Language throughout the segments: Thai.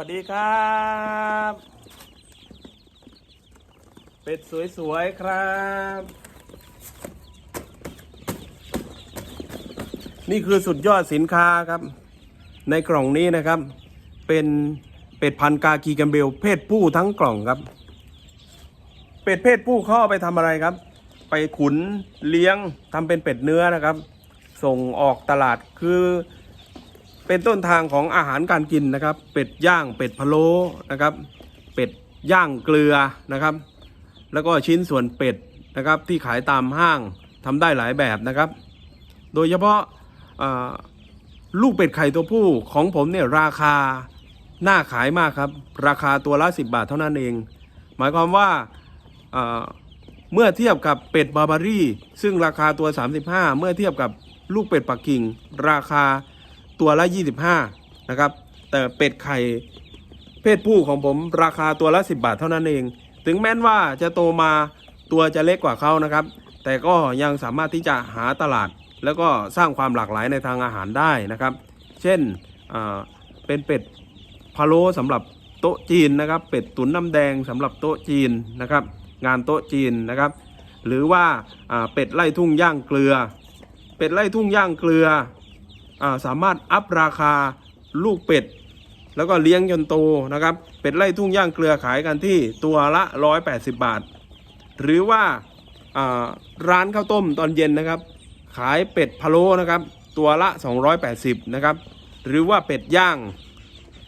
วัสดีครับ เป็ดสวยๆครับ นี่คือสุดยอดสินค้าครับ ในกล่องนี้นะครับ เป็นเป็ดพันกากีแกัมเบล เพศผู้ทั้งกล่องครับ เป็ดเพศผู้เข้อาไปทำอะไรครับ ไปขุนเลี้ยงทำเป็นเป็ดเนื้อนะครับ ส่งออกตลาดคือ เป็นต้นทางของอาหารการกินนะครับ เป็ดย่างเป็ดพะโล้นะครับ เป็ดย่างเกลือนะครับ แล้วก็ชิ้นส่วนเป็ดนะครับที่ขายตามห้างทำได้หลายแบบนะครับ โดยเฉพาะลูกเป็ดไข่ตัวผู้ของผมเนี่ยราคาน่าขายมากครับ ราคาตัวละ 10 บาทเท่านั้นเอง หมายความว่าเมื่อเทียบกับเป็ดบาบารี่ ซึ่งราคาตัว 35 เมื่อเทียบกับลูกเป็ดปักกิ่ง ราคา ตัวละ 25 นะครับ แต่เป็ดไข่เพศผู้ของผมราคาตัวละ 10 บาทเท่านั้นเอง ถึงแม้นว่าจะโตมาตัวจะเล็กกว่าเขานะครับ แต่ก็ยังสามารถที่จะหาตลาด แล้วก็สร้างความหลากหลายในทางอาหารได้นะครับ เช่นเป็นเป็ดพะโล้สำหรับโต๊ะจีนนะครับ เป็ดตุ๋นน้ำแดงสำหรับโต๊ะจีนนะครับ งานโต๊ะจีนนะครับ หรือว่าเป็ดไล่ทุ่งย่างเกลือ เป็ดไล่ทุ่งย่างเกลือ สามารถอัพราคาลูกเป็ด แล้วก็เลี้ยงจนโตนะครับ เป็ดไล่ทุ่งย่างเกลือขายกันที่ตัวละ 180 บาท หรือว่าร้านข้าวต้มตอนเย็นนะครับ ขายเป็ดพะโล้นะครับ ตัวละ 280 นะครับ หรือว่าเป็ดย่าง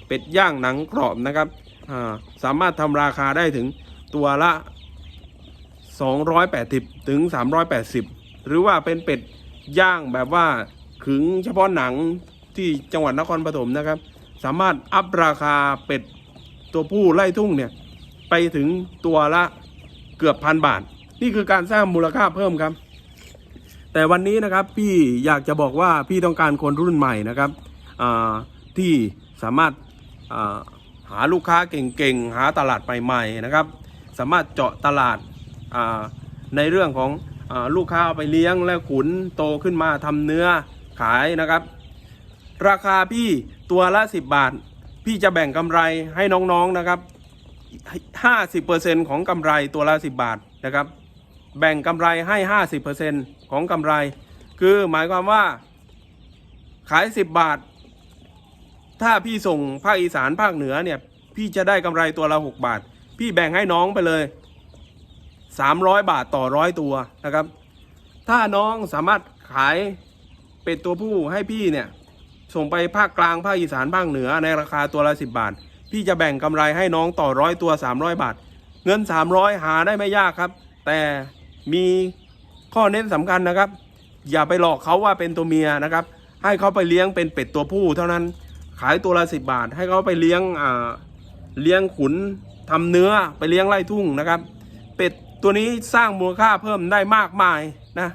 เป็ดย่างหนังกรอบนะครับสามารถทำราคาได้ถึงตัวละ 280 ถึง 380 หรือว่าเป็นเป็ดย่างแบบว่า ขึงเฉพาะหนังที่จังหวัดนครปฐมนะครับ สามารถอัพราคาเป็ดตัวผู้ไล่ทุ่งเนี่ยไปถึงตัวละเกือบพันบาท นี่คือการสร้างมูลค่าเพิ่มครับ แต่วันนี้นะครับพี่อยากจะบอกว่าพี่ต้องการคนรุ่นใหม่นะครับที่สามารถาหาลูกค้าเก่งๆ หาตลาดใหม่ๆนะครับ สามารถเจาะตลาดาในเรื่องของอลูกค้าเอาไปเลี้ยงแล้วขุนโตขึ้นมาทำเนื้อ ขายนะครับ ราคาพี่ตัวละ 10 บาท พี่จะแบ่งกำไรให้น้องๆนะครับ50%ของกำไรตัวละ 10 บาทนะครับ แบ่งกำไรให้ 50%ของกำไร คือหมายความว่า ขาย 10 บาท ถ้าพี่ส่งภาคอีสานภาคเหนือเนี่ยพี่จะได้กำไรตัวละ 6 บาท พี่แบ่งให้น้องไปเลย 300 บาทต่อร้อยตัวนะครับ ถ้าน้องสามารถขาย เป็ดตัวผู้ให้พี่เนี่ยส่งไปภาคกลางภาคอีสานภาคเหนือในราคาตัวละ 10 บาท พี่จะแบ่งกำไรให้น้องต่อร้อยตัว 300 บาท เงิน 300 หาได้ไม่ยากครับ แต่มีข้อเน้นสำคัญนะครับ อย่าไปหลอกเขาว่าเป็นตัวเมียนะครับ ให้เขาไปเลี้ยงเป็นเป็ดตัวผู้เท่านั้นขายตัวละ 10 บาท ให้เขาไปเลี้ยงอ่าเลี้ยงขุนทำเนื้อไปเลี้ยงไล่ทุ่งนะครับ เป็ดตัวนี้สร้างมูลค่าเพิ่มได้มากมายนะ